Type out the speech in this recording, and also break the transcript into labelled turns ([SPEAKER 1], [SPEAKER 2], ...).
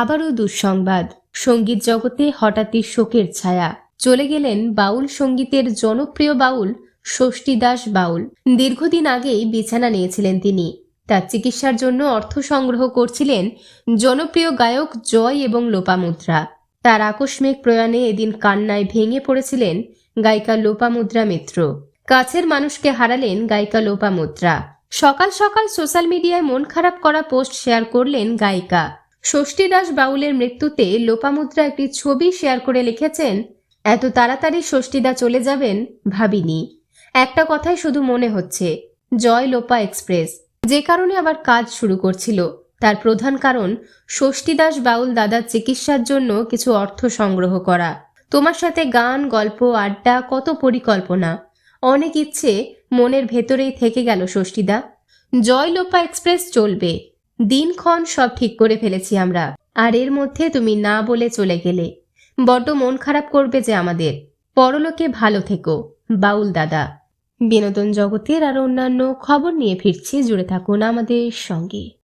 [SPEAKER 1] আবারও দুঃসংবাদ। সংগীত জগতে হঠাৎই শোকের ছায়া। চলে গেলেন বাউল সঙ্গীতের জনপ্রিয় বাউল ষষ্ঠী দাস বাউল। দীর্ঘদিন আগেই বিছানা নিয়েছিলেন তিনি। তার চিকিৎসার জন্য অর্থ সংগ্রহ করছিলেন জনপ্রিয় গায়ক জয় এবং লোপামুদ্রা। তার আকস্মিক প্রয়াণে এদিন কান্নায় ভেঙে পড়েছিলেন গায়িকা লোপামুদ্রা মিত্র। কাছের মানুষকে হারালেন গায়িকা লোপামুদ্রা। সকাল সকাল সোশ্যাল মিডিয়ায় মন খারাপ করা পোস্ট শেয়ার করলেন গায়িকা। ষষ্ঠী দাস বাউলের মৃত্যুতে লোপামুদ্রা একটি ছবি শেয়ার করে লিখেছেন, এত তাড়াতাড়ি ষষ্ঠীদা চলে যাবেন ভাবিনি। একটা কথাই শুধু মনে হচ্ছে, জয় লোপা এক্সপ্রেস। যে কারণে আবার কাজ শুরু করছিল। তার প্রধান কারণ ষষ্ঠী দাস বাউল দাদার চিকিৎসার জন্য কিছু অর্থ সংগ্রহ করা। তোমার সাথে গান, গল্প, আড্ডা, কত পরিকল্পনা। অনেক ইচ্ছে মনের ভেতরেই থেকে গেল ষষ্ঠীদা। জয় লোপা এক্সপ্রেস চলবে। দিনক্ষণ সব ঠিক করে ফেলেছি আমরা। আর এর মধ্যে তুমি না বলে চলে গেলে। বড্ড মন খারাপ করবে যে আমাদের। পরলোকে ভালো থেকো, বাউল দাদা। বিনোদন জগতের আর অন্যান্য খবর নিয়ে ফিরছি। জুড়ে থাকুন আমাদের সঙ্গে।